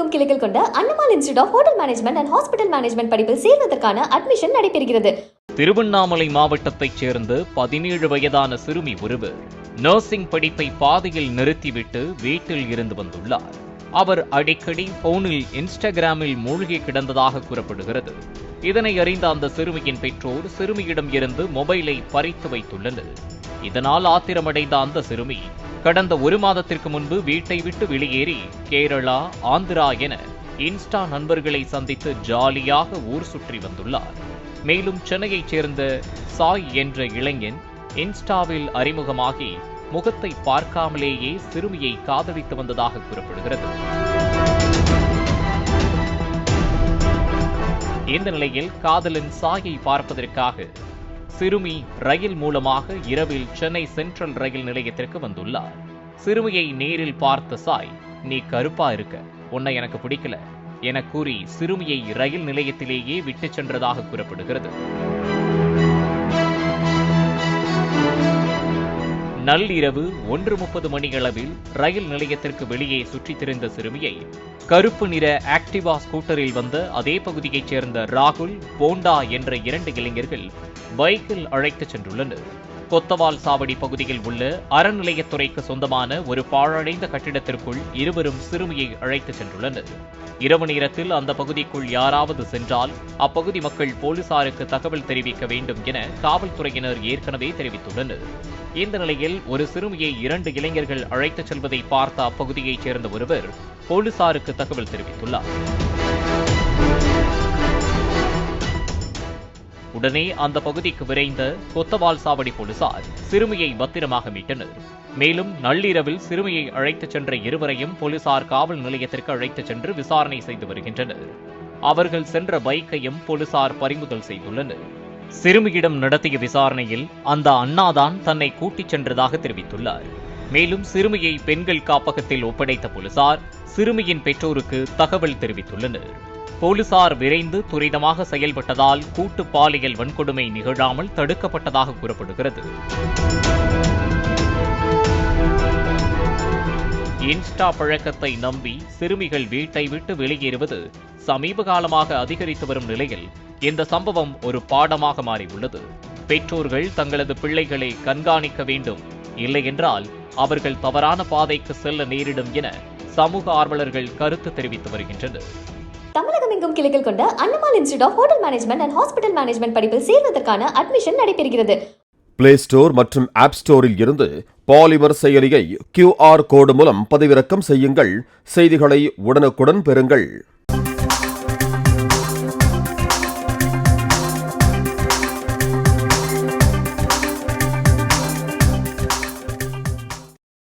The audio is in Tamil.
தமிழகமெங்கும் கிளைகள் கொண்ட Annamal institute of hotel management and hospital management படிப்பில் சேர்வதற்கான அட்மிஷன் நடைபெறுகிறது. திருவண்ணாமலை மாவட்டத்தைச் சேர்ந்த பதினேழு வயதான சிறுமி ஒருவர் நர்சிங் படிப்பை பாதையில் நிறுத்திவிட்டு வீட்டில் இருந்து வந்துள்ளார். அவர் அடிக்கடி போனில் இன்ஸ்டாகிராமில் மூழ்கி கிடந்ததாக கூறப்படுகிறது. இதனை அறிந்த அந்த சிறுமியின் பெற்றோர் சிறுமியிடம் இருந்து மொபைலை பறித்து வைத்துள்ளனர். இதனால் ஆத்திரமடைந்த அந்த சிறுமி கடந்த ஒரு மாதத்திற்கு முன்பு வீட்டை விட்டு வெளியேறி கேரளா ஆந்திரா என இன்ஸ்டா நண்பர்களை சந்தித்து ஜாலியாக ஊர் சுற்றி வந்துள்ளார். மேலும் சென்னையைச் சேர்ந்த சாய் என்ற இளைஞன் இன்ஸ்டாவில் அறிமுகமாகி முகத்தை பார்க்காமலேயே சிறுமியை காதலித்து வந்ததாக கூறப்படுகிறது. இந்த நிலையில் காதலன் சாயை பார்ப்பதற்காக சிறுமி ரயில் மூலமாக இரவில் சென்னை சென்ட்ரல் ரயில் நிலையத்திற்கு வந்துள்ளார். சிறுமியை நேரில் பார்த்த சாய் நீ கருப்பா இருக்க உன்னை எனக்கு பிடிக்கல என கூறி சிறுமியை ரயில் நிலையத்திலேயே விட்டு சென்றதாக கூறப்படுகிறது. நள்ளிரவு ஒன்று முப்பது மணியளவில் ரயில் நிலையத்திற்கு வெளியே சுற்றித் திரிந்த சிறுமியை கருப்பு நிற ஆக்டிவா ஸ்கூட்டரில் வந்த அதே பகுதியைச் சேர்ந்த ராகுல் போண்டா என்ற இரண்டு இளைஞர்கள் பைக்கில் அழைத்துச் சென்றுள்ளனர். கொத்தவால் சாவடி பகுதியில் உள்ள அறநிலையத்துறைக்கு சொந்தமான ஒரு பாழடைந்த கட்டிடத்திற்குள் இருவரும் சிறுமியை அழைத்துச் சென்றுள்ளனர். இரவு நேரத்தில் அந்த பகுதிக்குள் யாராவது சென்றால் அப்பகுதி மக்கள் போலீசாருக்கு தகவல் தெரிவிக்க வேண்டும் என காவல்துறையினர் ஏற்கனவே தெரிவித்துள்ளனர். இந்த நிலையில் ஒரு சிறுமியை இரண்டு இளைஞர்கள் அழைத்துச் செல்வதை பார்த்த அப்பகுதியைச் சேர்ந்த ஒருவர் போலீசாருக்கு தகவல் தெரிவித்துள்ளார். உடனே அந்த பகுதிக்கு விரைந்த கொத்தவால் சாவடி போலீசார் சிறுமியை பத்திரமாக மீட்டனர். மேலும் நள்ளிரவில் சிறுமியை அழைத்துச் சென்ற இருவரையும் போலீசார் காவல் நிலையத்திற்கு அழைத்துச் சென்று விசாரணை செய்து வருகின்றனர். அவர்கள் சென்ற பைக்கையும் போலீசார் பறிமுதல் செய்துள்ளனர். சிறுமியிடம் நடத்திய விசாரணையில் அந்த அண்ணாதான் தன்னை கூட்டிச் சென்றதாக தெரிவித்துள்ளார். மேலும் சிறுமியை பெண்கள் காப்பகத்தில் ஒப்படைத்த போலீசார் சிறுமியின் பெற்றோருக்கு தகவல் தெரிவித்துள்ளனர். போலீசார் விரைந்து துரிதமாக செயல்பட்டதால் கூட்டு பாலியல் வன்கொடுமை நிகழாமல் தடுக்கப்பட்டதாக கூறப்படுகிறது. இன்ஸ்டா பழக்கத்தை நம்பி சிறுமிகள் வீட்டை விட்டு வெளியேறுவது சமீப காலமாக அதிகரித்து வரும் நிலையில் இந்த சம்பவம் ஒரு பாடமாக மாறியுள்ளது. பெற்றோர்கள் தங்களது பிள்ளைகளை கண்காணிக்க வேண்டும். இல்லையென்றால் அவர்கள் தவறான பாதைக்கு செல்ல நேரிடும் என சமூக ஆர்வலர்கள் கருத்து தெரிவித்து வருகின்றனர். தமிழகமெங்கும் கிளைகள் கொண்ட அண்ணமால் institute of hotel management and hospital management படிப்பில் சேர்வதற்கான அட்மிஷன் நடைபெறுகிறது. பிளே ஸ்டோர் மற்றும் ஆப் ஸ்டோரில் இருந்து பாலிமர் செயலியை கியூஆர் கோடு மூலம் பதிவிறக்கம் செய்யுங்கள். செய்திகளை உடனுக்குடன் பெறுங்கள்.